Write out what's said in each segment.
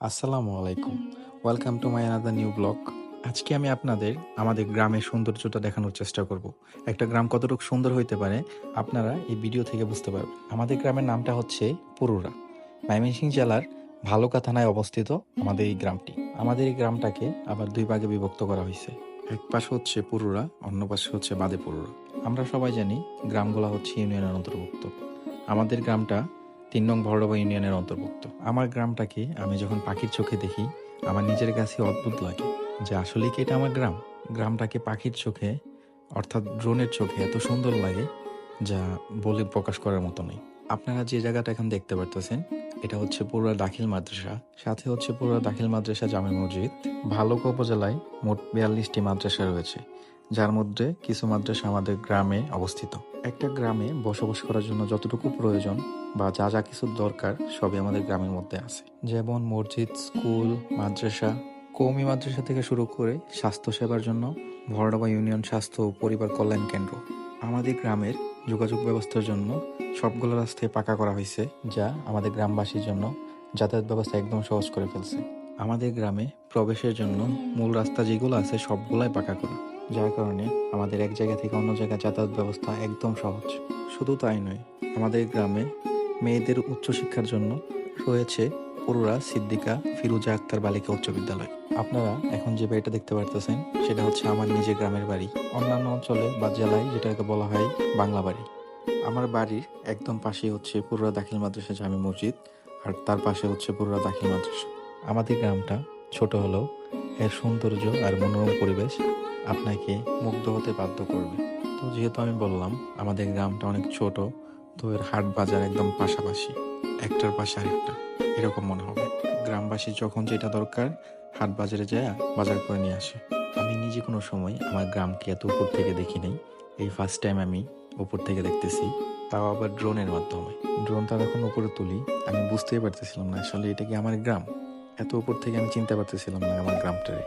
আসসালামু আলাইকুম। Welcome to my another new blog আজকে আমি আপনাদের আমাদের গ্রামের সৌন্দর্যটা দেখানোর চেষ্টা করব। একটা গ্রাম কতটুকু সুন্দর হইতে পারে আপনারা এই ভিডিও থেকে বুঝতে পারবেন। আমাদের গ্রামের নামটা হচ্ছে পুরুরা। ময়মনসিংহ জেলার ভালুকা থানায় অবস্থিত আমাদের এই গ্রামটি। আমাদের এই গ্রামটাকে আবার দুই ভাগে বিভক্ত করা হয়েছে এক পাশে হচ্ছে পুরুরা অন্য পাশে হচ্ছে বাদে পুরুরা। আমরা সবাই জানি গ্রামগুলো হচ্ছে ইউনিয়নের অন্তর্ভুক্ত। আমাদের গ্রামটা তিন নং ভরডবা ইউনিয়নের অন্তর্ভুক্ত। আমার গ্রামটাকে আমি যখন পাখির চোখে দেখি, আমার নিজের কাছে অদ্ভুত লাগে যে আসলেই কি এটা আমার গ্রাম? গ্রামটাকে পাখির চোখে, অর্থাৎ ড্রোনের চোখে এত সুন্দর লাগে যা বলে প্রকাশ করার মতো নেই। আপনারা যে জায়গাটা এখন দেখতে পারতেছেন, এটা হচ্ছে পুরা দাখিল মাদ্রাসা, সাথে হচ্ছে পুরা দাখিল মাদ্রাসা জামে মসজিদ। ভালুকা উপজেলায় মোট বিয়াল্লিশটি মাদ্রাসা রয়েছে, যার মধ্যে কিছু মাদ্রাসা আমাদের গ্রামে অবস্থিত। একটা গ্রামে বসবাস করার জন্য যতটুকু প্রয়োজন বা যা যা কিছু দরকার সবই আমাদের গ্রামের মধ্যে আছে। যেমন মসজিদ, স্কুল, মাদ্রাসা, কৌমি মাদ্রাসা থেকে শুরু করে স্বাস্থ্য সেবার জন্য ভরডাবা ইউনিয়ন স্বাস্থ্য ও পরিবার কল্যাণ কেন্দ্র। আমাদের গ্রামের যোগাযোগ ব্যবস্থার জন্য সবগুলো রাস্তায় পাকা করা হয়েছে, যা আমাদের গ্রামবাসীর জন্য যাতায়াত ব্যবস্থা একদম সহজ করে ফেলছে। আমাদের গ্রামে প্রবেশের জন্য মূল রাস্তা যেগুলো আছে সবগুলাই পাকা করা, যার কারণে আমাদের এক জায়গা থেকে অন্য জায়গায় যাতায়াত ব্যবস্থা একদম সহজ। শুধু তাই নয়, আমাদের গ্রামে মেয়েদের উচ্চশিক্ষার জন্য রয়েছে পুরুরা সিদ্দিকা ফিরুজা আক্তার বালিকা উচ্চ বিদ্যালয়। আপনারা এখন যে বাড়িটা দেখতে পারতেছেন, সেটা হচ্ছে আমার নিজের গ্রামের বাড়ি। অন্যান্য অঞ্চলে বা জেলায় যেটাকে বলা হয় বাংলা বাড়ি। আমার বাড়ির একদম পাশে হচ্ছে পুরুরা দাখিল মাদ্রাসা জামি মসজিদ, আর তার পাশে হচ্ছে পুরুরা দাখিল মাদ্রাসা। আমাদের গ্রামটা ছোট হলেও এর সৌন্দর্য আর মনোরম পরিবেশ আপনাকে মুগ্ধ হতে বাধ্য করবে। তো যেহেতু আমি বললাম, আমাদের গ্রামটা অনেক ছোট তো এর হাট বাজার একদম পাশাপাশি, একটার পাশে আরেকটা, এরকম মনে হবে। গ্রামবাসী যখন যেটা দরকার, হাট বাজারে যায়, বাজার করে নিয়ে আসে। আমি নিজে কোনো সময় আমার গ্রামকে এত উপর থেকে দেখি নাই। এই ফার্স্ট টাইম আমি উপর থেকে দেখতেছি। তাও আবার ড্রোনের মাধ্যমে। ড্রোনটা যখন উপরে তুলি। আমি বুঝতেই পারতেছিলাম না, আসলে এটা কি আমার গ্রাম? এত উপর থেকে আমি চিনতে পারতেছিলাম না আমার গ্রামটারে।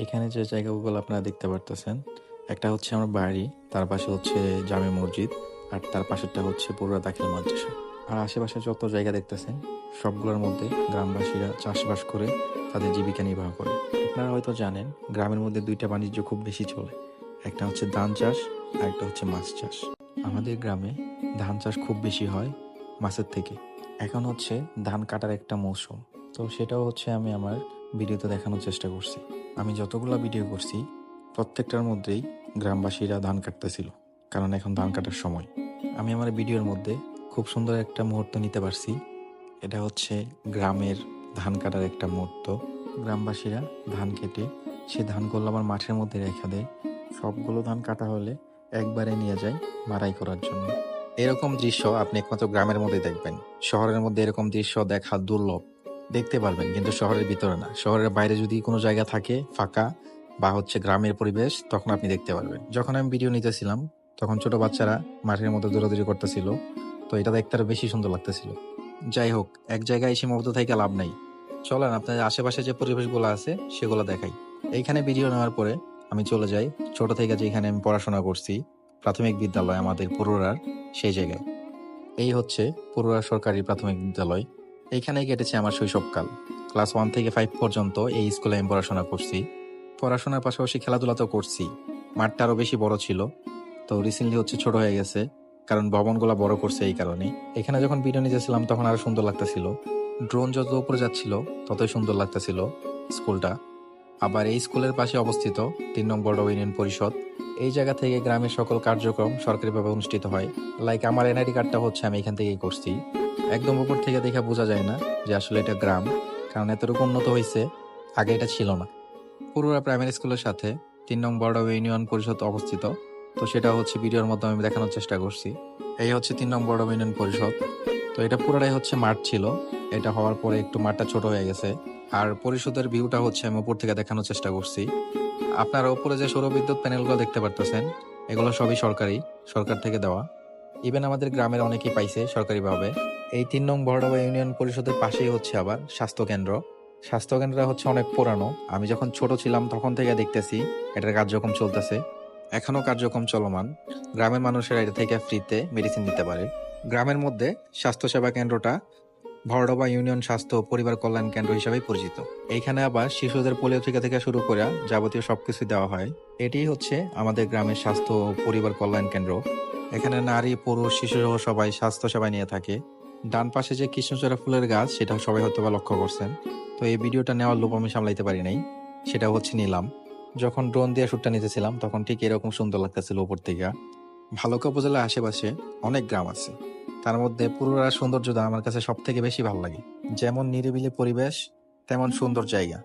এখানে যে জায়গাগুলো আপনারা দেখতে পারতেছেন, একটা হচ্ছে আমার বাড়ি, তার পাশে হচ্ছে জামে মসজিদ। আর তার পাশেরটা হচ্ছে পুরো দাখিল মাদ্রাসা। আর আশেপাশে যত জায়গা দেখতেছেন, সবগুলোর মধ্যে গ্রামবাসীরা চাষবাস করে তাদের জীবিকা নির্বাহ করে। আপনারা হয়তো জানেন, গ্রামের মধ্যে দুইটা বাণিজ্য খুব বেশি চলে। একটা হচ্ছে ধান চাষ, আর একটা হচ্ছে মাছ চাষ। আমাদের গ্রামে ধান চাষ খুব বেশি হয় মাছের থেকে। এখন হচ্ছে ধান কাটার একটা মৌসুম। তো সেটাও হচ্ছে আমি আমার ভিডিওতে দেখানোর চেষ্টা করছি। আমি যতগুলো ভিডিও করছি, প্রত্যেকটার মধ্যেই গ্রামবাসীরা ধান কাটতেছিল। কারণ এখন ধান কাটার সময়। আমি আমার ভিডিওর মধ্যে খুব সুন্দর একটা মুহূর্ত নিতে পারছি। এটা হচ্ছে গ্রামের ধান কাটার একটা মুহূর্ত। গ্রামবাসীরা ধান কেটে সে ধানগুলো আমার মাঠের মধ্যে রেখে দেয়। সবগুলো ধান কাটা হলে একবারে নিয়ে যায় মারাই করার জন্য। এরকম দৃশ্য আপনি একমাত্র গ্রামের মধ্যে দেখবেন। শহরের মধ্যে এরকম দৃশ্য দেখা দুর্লভ। দেখতে পারবেন, কিন্তু শহরের ভিতরে না। শহরের বাইরে যদি কোনো জায়গা থাকে ফাঁকা বা হচ্ছে গ্রামের পরিবেশ, তখন আপনি দেখতে পারবেন। যখন আমি ভিডিও নিতেছিলাম তখন ছোট বাচ্চারা মাঠের মধ্যে দৌড়াদৌড়ি করতেছিল। তো এটা দেখতে আরও বেশি সুন্দর লাগতেছিল। যাই হোক, এক জায়গায় সীমাবদ্ধ থেকে লাভ নাই। চলেন, আপনাদের আশেপাশে যে পরিবেশগুলো আছে, সেগুলো দেখাই। এইখানে ভিডিও নেওয়ার পরে আমি চলে যাই ছোট থেকে যেখানে আমি পড়াশোনা করছি, প্রাথমিক বিদ্যালয় আমাদের পুরুরার সেই জায়গায়। এই হচ্ছে পুরুরা সরকারি প্রাথমিক বিদ্যালয়। এইখানেই কেটেছে আমার শৈশবকাল। ক্লাস ওয়ান থেকে ফাইভ পর্যন্ত এই স্কুলে আমি পড়াশোনা করছি। পড়াশোনার পাশাপাশি খেলাধুলা তো করছি। মাঠটা আরও বেশি বড় ছিল। তো রিসেন্টলি হচ্ছে ছোট হয়ে গেছে, কারণ ভবনগুলো বড় করছে এই কারণে এখানে যখন বিরিয়ানি নিতেছিলাম, তখন আরও সুন্দর লাগতেছিল। ড্রোন যত উপরে যাচ্ছিল, ততই সুন্দর লাগতেছিল স্কুলটা। আবার এই স্কুলের পাশে অবস্থিত তিন নম্বর ইউনিয়ন পরিষদ, এই জায়গা থেকে গ্রামের সকল কার্যক্রম সরকারিভাবে অনুষ্ঠিত হয়। লাইক আমার এনআইডি কার্ডটা হচ্ছে আমি এখান থেকেই করছি। একদম উপর থেকে দেখা বোঝা যায় না যে আসলে এটা গ্রাম, কারণ এতটুকু উন্নত হয়েছে, আগে এটা ছিল না। পুরুরা প্রাইমারি স্কুলের সাথে তিন নং বড় ইউনিয়ন পরিষদ অবস্থিত। তো সেটা হচ্ছে ভিডিওর মাধ্যমে আমি দেখানোর চেষ্টা করছি। এই হচ্ছে তিন নং বড় পরিষদ। তো এটা পুরোটাই হচ্ছে মাঠ ছিল। এটা হওয়ার পরে একটু মাঠটা ছোট হয়ে গেছে। আর পরিষদের ভিউটা হচ্ছে আমি উপর থেকে দেখানোর চেষ্টা করছি। আপনারা উপরে যে সৌরবিদ্যুৎ প্যানেলগুলো দেখতে পারতেছেন, এগুলো সবই সরকারি, সরকার থেকে দেওয়া। ইভেন আমাদের গ্রামের অনেকেই পাইছে সরকারিভাবে। এই তিন নং বড়ডাবা ইউনিয়ন পরিষদের পাশেই হচ্ছে আবার স্বাস্থ্য কেন্দ্র স্বাস্থ্য কেন্দ্রটা হচ্ছে অনেক পুরানো। আমি যখন ছোট ছিলাম তখন থেকে দেখতেছি, এটার কার্যক্রম চলতেছে। এখনও কার্যক্রম চলমান। গ্রামের মানুষেরা এটা থেকে ফ্রিতে মেডিসিন নিতে পারে। গ্রামের মধ্যে স্বাস্থ্যসেবা কেন্দ্রটা ভরডোবা ইউনিয়ন স্বাস্থ্য পরিবার কল্যাণ কেন্দ্র হিসেবে পরিচিত। এইখানে আবার শিশুদের পোলিও টিকা থেকে শুরু করে যাবতীয় সবকিছু দেওয়া হয়। এটি হচ্ছে আমাদের গ্রামের স্বাস্থ্য পরিবার কল্যাণ কেন্দ্র। এখানে নারী, পুরুষ শিশু সহ সবাই স্বাস্থ্য সেবা নিয়ে থাকে। ডান পাশে যে কৃষ্ণচূড়া ফুলের গাছ সেটা সবাই হয়তো বা লক্ষ্য করছেন। তো এই ভিডিওটা নেওয়ার লোভ আমি সামলাইতে পারি নাই। সেটা হচ্ছে নিলাম। যখন ড্রোন দিয়ে শুটটা নিতেছিলাম, তখন ঠিক এরকম সুন্দর লাগতেছিল উপর থেকে। ভালুকা উপজেলার আশেপাশে অনেক গ্রাম আছে। তার মধ্যে পুরোরা সৌন্দর্যটা আমার কাছে সব থেকে বেশি ভালো লাগে। যেমন নিরিবিলি পরিবেশ, তেমন সুন্দর জায়গা।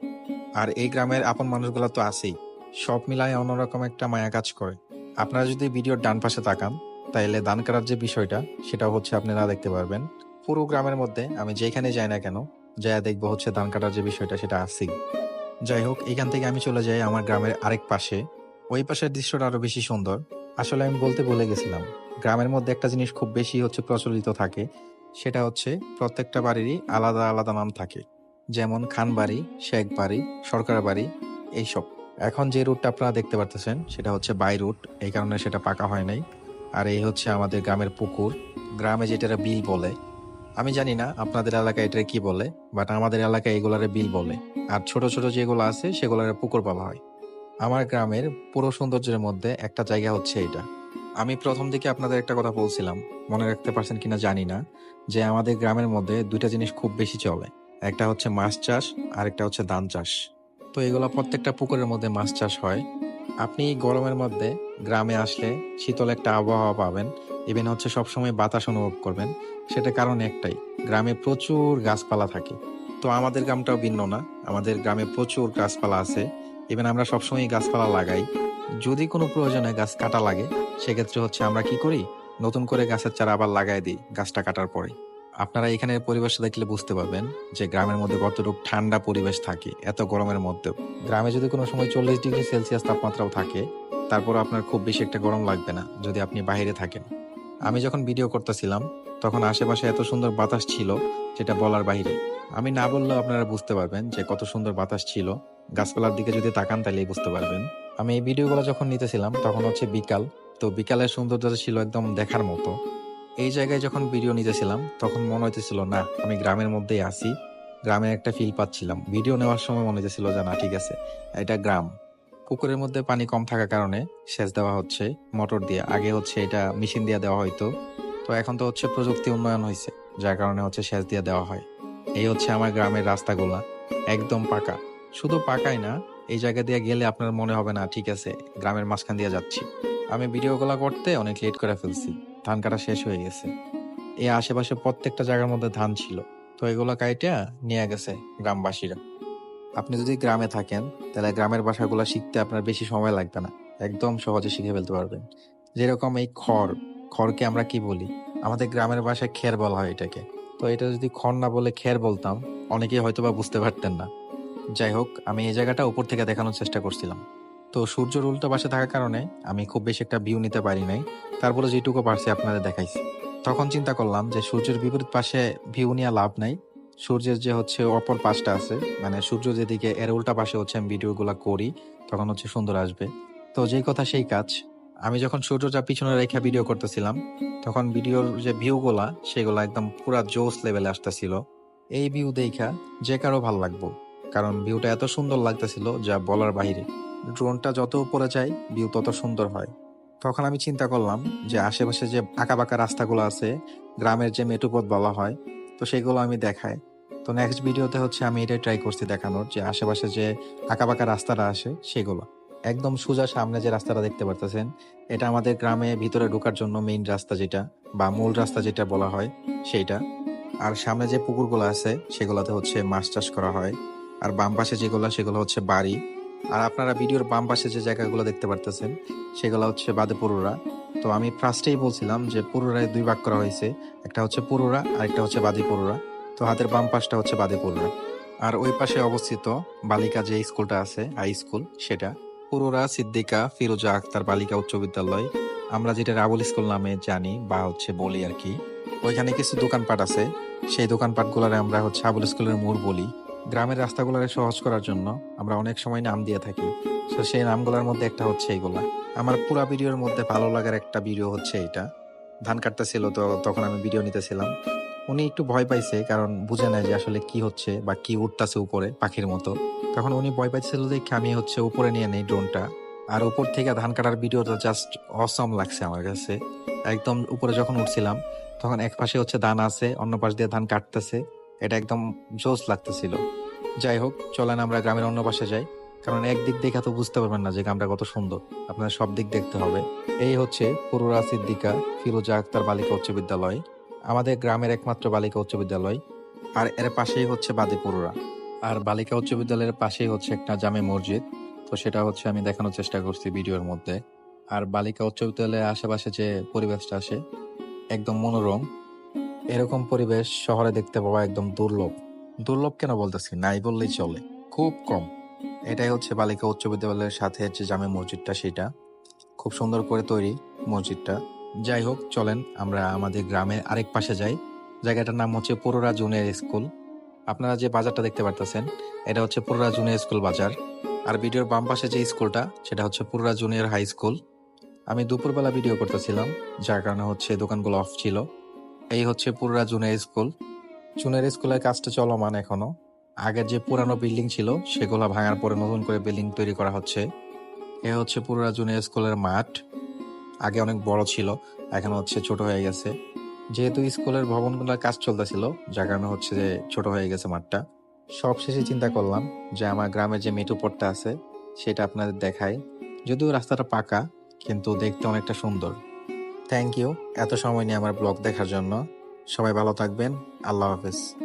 আর এই গ্রামের আপন মানুষগুলো তো আছেই। সব মিলায় অন্যরকম একটা মায়া কাজ করে। আপনারা যদি ভিডিওর ডান পাশে তাকান, তাইলে দান করার যে বিষয়টা সেটা হচ্ছে আপনারা দেখতে পারবেন। পুরো গ্রামের মধ্যে, আমি যেখানে যাই না কেন যাই দেখব হচ্ছে ধান কাটার যে বিষয়টা, সেটা আছেই। যাই হোক, এখান থেকে আমি চলে যাই আমার গ্রামের আরেক পাশে। ওই পাশের দৃশ্যটা আরও বেশি সুন্দর। আসলে আমি বলতে ভুলে গেছিলাম, গ্রামের মধ্যে একটা জিনিস খুব বেশি হচ্ছে প্রচলিত থাকে, সেটা হচ্ছে প্রত্যেকটা বাড়িরই আলাদা আলাদা নাম থাকে। যেমন খান বাড়ি, শেখ বাড়ি, সরকার বাড়ি, এইসব। এখন যে রুটটা আপনারা দেখতে পারতেছেন, সেটা হচ্ছে বাই রুট এই কারণে সেটা পাকা হয় নাই। আর এই হচ্ছে আমাদের গ্রামের পুকুর, গ্রামে যেটা বিল বলে আমি জানি না আপনাদের এলাকায় এটা কি বলে বাট আমাদের এলাকায় এগুলারে বিল বলে। আর ছোট ছোট যেগুলো আছে, সেগুলারে পুকুর বলা হয়। আমার গ্রামের পুরো সৌন্দর্যের মধ্যে একটা জায়গা হচ্ছে এটা। আমি প্রথম দিকে আপনাদের একটা কথা বলছিলাম, মনে রাখতে পারছেন কিনা জানি না, যে আমাদের গ্রামের মধ্যে দুইটা জিনিস খুব বেশি চলে। একটা হচ্ছে মাছ চাষ, আর একটা হচ্ছে ধান চাষ। তো এগুলো প্রত্যেকটা পুকুরের মধ্যে মাছ চাষ হয়। আপনি গরমের মধ্যে গ্রামে আসলে শীতল একটা আবহাওয়া পাবেন ইভেন হচ্ছে সবসময় বাতাস অনুভব করবেন। সেটা কারণ একটাই, গ্রামে প্রচুর গাছপালা থাকে। তো আমাদের গ্রামটাও ভিন্ন না, আমাদের গ্রামে প্রচুর গাছপালা আছে। ইভেন আমরা সবসময় গাছপালা লাগাই। যদি কোনো প্রয়োজনে গাছ কাটা লাগে, সেক্ষেত্রে হচ্ছে আমরা কি করি? নতুন করে গাছের চারা আবার লাগাই দিই গাছটা কাটার পরে। আপনারা এখানে পরিবেশটা দেখলে বুঝতে পারবেন যে গ্রামের মধ্যে কতটুকু ঠান্ডা পরিবেশ থাকে, এত গরমের মধ্যেও। গ্রামে যদি কোনো সময় চল্লিশ ডিগ্রি সেলসিয়াস তাপমাত্রাও থাকে তারপর আপনার খুব বেশি একটা গরম লাগবে না যদি আপনি বাইরে থাকেন। আমি যখন ভিডিও করতেছিলাম, তখন আশেপাশে এত সুন্দর বাতাস ছিল যেটা বলার বাইরে। আমি না বললেও আপনারা বুঝতে পারবেন যে কত সুন্দর বাতাস ছিল। গাছপালার দিকে যদি তাকান তাহলেই বুঝতে পারবেন। আমি এই ভিডিওগুলো যখন নিতেছিলাম, তখন হচ্ছে বিকাল। তো বিকালের সৌন্দর্যটা ছিল একদম দেখার মতো। এই জায়গায় যখন ভিডিও নিতেছিলাম, তখন মনে হইতেছিল, না, আমি গ্রামের মধ্যেই আছি। গ্রামের একটা ফিল পাচ্ছিলাম। ভিডিও নেওয়ার সময় মনে হইতেছিল যে, না, ঠিক আছে। এটা গ্রাম। পুকুরের মধ্যে পানি কম থাকার কারণে সেচ দেওয়া হচ্ছে, মোটর দিয়ে। আগে হচ্ছে এটা মেশিন দিয়ে দেওয়া হয়তো তো এখন তো হচ্ছে প্রযুক্তি উন্নয়ন হয়েছে যার কারণে হচ্ছে সেচ দিয়ে দেওয়া হয়। এই হচ্ছে আমার গ্রামের রাস্তাগুলা, একদম পাকা। শুধু পাকাই না, এই জায়গা দিয়ে গেলে আপনার মনে হবে না, ঠিক আছে, গ্রামের মাঝখান দিয়ে যাচ্ছি। আমি ভিডিও ভিডিওগুলো করতে অনেক লেট করে ফেলছি, ধান কাটা শেষ হয়ে গেছে। এই আশেপাশে প্রত্যেকটা জায়গার মধ্যে ধান ছিল। তো এগুলো কাইটা নিয়ে গেছে গ্রামবাসীরা। আপনি যদি গ্রামে থাকেন, তাহলে গ্রামের ভাষাগুলো শিখতে আপনার বেশি সময় লাগবে না। একদম সহজে শিখে ফেলতে পারবেন। যেরকম এই খড়, খড়কে আমরা কি বলি? আমাদের গ্রামের ভাষায় খের বলা হয় এটাকে। তো এটা যদি খড় না বলে খের বলতাম, অনেকেই হয়তো বা বুঝতে পারতেন না। যাই হোক, আমি এই জায়গাটা উপর থেকে দেখানোর চেষ্টা করছিলাম। তো সূর্যের উল্টো পাশে থাকার কারণে আমি খুব বেশি একটা ভিউ নিতে পারি নাই। তারপরে যেটুকু পারছি আপনাদের দেখাইছি। তখন চিন্তা করলাম যে সূর্যের বিপরীত পাশে ভিউ নিয়ে লাভ নাই। সূর্যের যে হচ্ছে অপর পাশটা আছে মানে সূর্য যেদিকে, এর উল্টা পাশে হচ্ছে আমি ভিডিওগুলো করি, তখন হচ্ছে সুন্দর আসবে। তো যেই কথা সেই কাজ। আমি যখন সূর্যটা পিছনে রেখে ভিডিও করতেছিলাম, তখন ভিডিওর যে ভিউগুলা সেগুলো একদম পুরা জোস লেভেলে আসতেছিল। এই ভিউ দেখা যে কারও ভালো লাগবো, কারণ ভিউটা এত সুন্দর লাগতেছিল যা বলার বাহিরে। ড্রোনটা যত উপরে যায় ভিউ তত সুন্দর হয়। তখন আমি চিন্তা করলাম যে আশেপাশে যে আঁকা বাঁকা রাস্তাগুলো আছে, গ্রামের যে মেটুপথ বলা হয় তো সেগুলো আমি দেখাই। তো নেক্সট ভিডিওতে হচ্ছে আমি এটাই ট্রাই করছি দেখানোর যে আশেপাশে যে আঁকা বাঁকা রাস্তাটা আসে সেগুলো। একদম সোজা সামনে যে রাস্তাটা দেখতে পারতেছেন, এটা আমাদের গ্রামে ভিতরে ঢোকার জন্য মেইন রাস্তা যেটা বা মূল রাস্তা যেটা বলা হয় সেইটা। আর সামনে যে পুকুরগুলো আছে সেগুলোতে হচ্ছে মাছ চাষ করা হয়। আর বাম পাশে যেগুলো সেগুলো হচ্ছে বাড়ি। আর আপনারা ভিডিওর বাম পাশে যে জায়গাগুলো দেখতে পারতেছেন, সেগুলো হচ্ছে বাদে পুরুরা। তো আমি ফার্স্টেই বলছিলাম যে পুরুরায় দুই ভাগ করা হয়েছে, একটা হচ্ছে পুরুরা আর একটা হচ্ছে বাদে পুরুরা। তো হাতের বাম পাশটা হচ্ছে বাদে পুরুরা। আর ওই পাশে অবস্থিত বালিকা যে স্কুলটা আছে, হাই স্কুল, সেটা। পুরুরা, সিদ্দিকা, ফিরোজা আক্তার বালিকা উচ্চ বিদ্যালয়। আমরা যেটা রাবুল স্কুল নামে জানি বা হচ্ছে বলি আর কি। ওইখানে কিছু দোকানপাট আছে। সেই দোকানপাটগুলোরে আমরা হচ্ছে আবুল স্কুলের মোড় বলি। গ্রামের রাস্তাগুলোকে সহজ করার জন্য আমরা অনেক সময় নাম দিয়ে থাকি। তো সেই নামগুলোর মধ্যে একটা হচ্ছে এইগুলা। আমার পুরা ভিডিওর মধ্যে ভালো লাগার একটা ভিডিও হচ্ছে এটা ধান কাটতেছিল তো তখন আমি ভিডিও নিতেছিলাম। উনি একটু ভয় পাইছে কারণ বুঝে নেয় যে আসলে কি হচ্ছে বা কি উঠতাছে উপরে পাখির মতো। তখন উনি ভয় পাইছিল দেখে আমি হচ্ছে উপরে নিয়ে নেই ড্রোনটা। আর উপর থেকে ধান কাটার ভিডিওটা জাস্ট অসম লাগছে আমার কাছে। একদম উপরে যখন উঠছিলাম, তখন এক পাশে হচ্ছে ধান আছে, অন্য পাশ দিয়ে ধান কাটতেছে। এটা একদম জোস লাগতেছিল। যাই হোক, চলেন আমরা গ্রামের অন্য পাশে যাই, কারণ একদিক দেখে তো বুঝতে পারবেন না যে গ্রামটা কত সুন্দর। আপনার সব দিক দেখতে হবে। এই হচ্ছে পুরুরা সিদ্দিকা, ফিরোজা আক্তার বালিকা উচ্চ বিদ্যালয়, আমাদের গ্রামের একমাত্র বালিকা উচ্চ বিদ্যালয়, আর এর পাশেই হচ্ছে বাদী পুরুরা। আর বালিকা উচ্চ বিদ্যালয়ের পাশেই হচ্ছে একটা জামে মসজিদ, তো সেটা হচ্ছে আমি দেখানোর চেষ্টা করছি ভিডিওর মধ্যে। আর বালিকা উচ্চ বিদ্যালয়ের আশেপাশে যে পরিবেশটা আসে একদম মনোরম এরকম পরিবেশ শহরে দেখতে পাওয়া একদম দুর্লভ। দুর্লভ কেন বলতেছি? নাই বললেই চলে। খুব কম। এটাই হচ্ছে বালিকা উচ্চ বিদ্যালয়ের সাথে যে জামে মসজিদটা, সেটা। খুব সুন্দর করে তৈরি মসজিদটা। যাই হোক, চলেন, আমরা আমাদের গ্রামের আরেক পাশে যাই। জায়গাটার নাম হচ্ছে পুরোরা জুনিয়র স্কুল। আপনারা যে বাজারটা দেখতে পারতেছেন, এটা হচ্ছে পুরোরা জুনিয়র স্কুল বাজার। আর ভিডিওর বাম পাশে যে স্কুলটা, সেটা হচ্ছে পুরোরা জুনিয়র হাই স্কুল। আমি দুপুরবেলা ভিডিও করতেছিলাম, যার কারণে হচ্ছে দোকানগুলো অফ ছিল। এই হচ্ছে পুরোরা জুনিয়র স্কুল। জুনিয়র স্কুলের কাজটা চলমান এখনও। আগের যে পুরানো বিল্ডিং ছিল, সেগুলো ভাঙার পরে নতুন করে বিল্ডিং তৈরি করা হচ্ছে। এ হচ্ছে পুরোরা জুনিয়র স্কুলের মাঠ। আগে অনেক বড় ছিল, এখন হচ্ছে ছোট হয়ে গেছে। যেহেতু স্কুলের ভবনগুলোর কাজ চলতেছিল, যার কারণে হচ্ছে যে ছোট হয়ে গেছে মাঠটা। সব শেষে চিন্তা করলাম যে আমার গ্রামের যে মেটু পথটা আছে, সেটা আপনাদের দেখাই। যদিও রাস্তাটা পাকা, কিন্তু দেখতে অনেকটা সুন্দর। থ্যাংক ইউ এত সময় নিয়ে আমার ব্লগ দেখার জন্য। সবাই ভালো থাকবেন। আল্লাহ হাফেজ।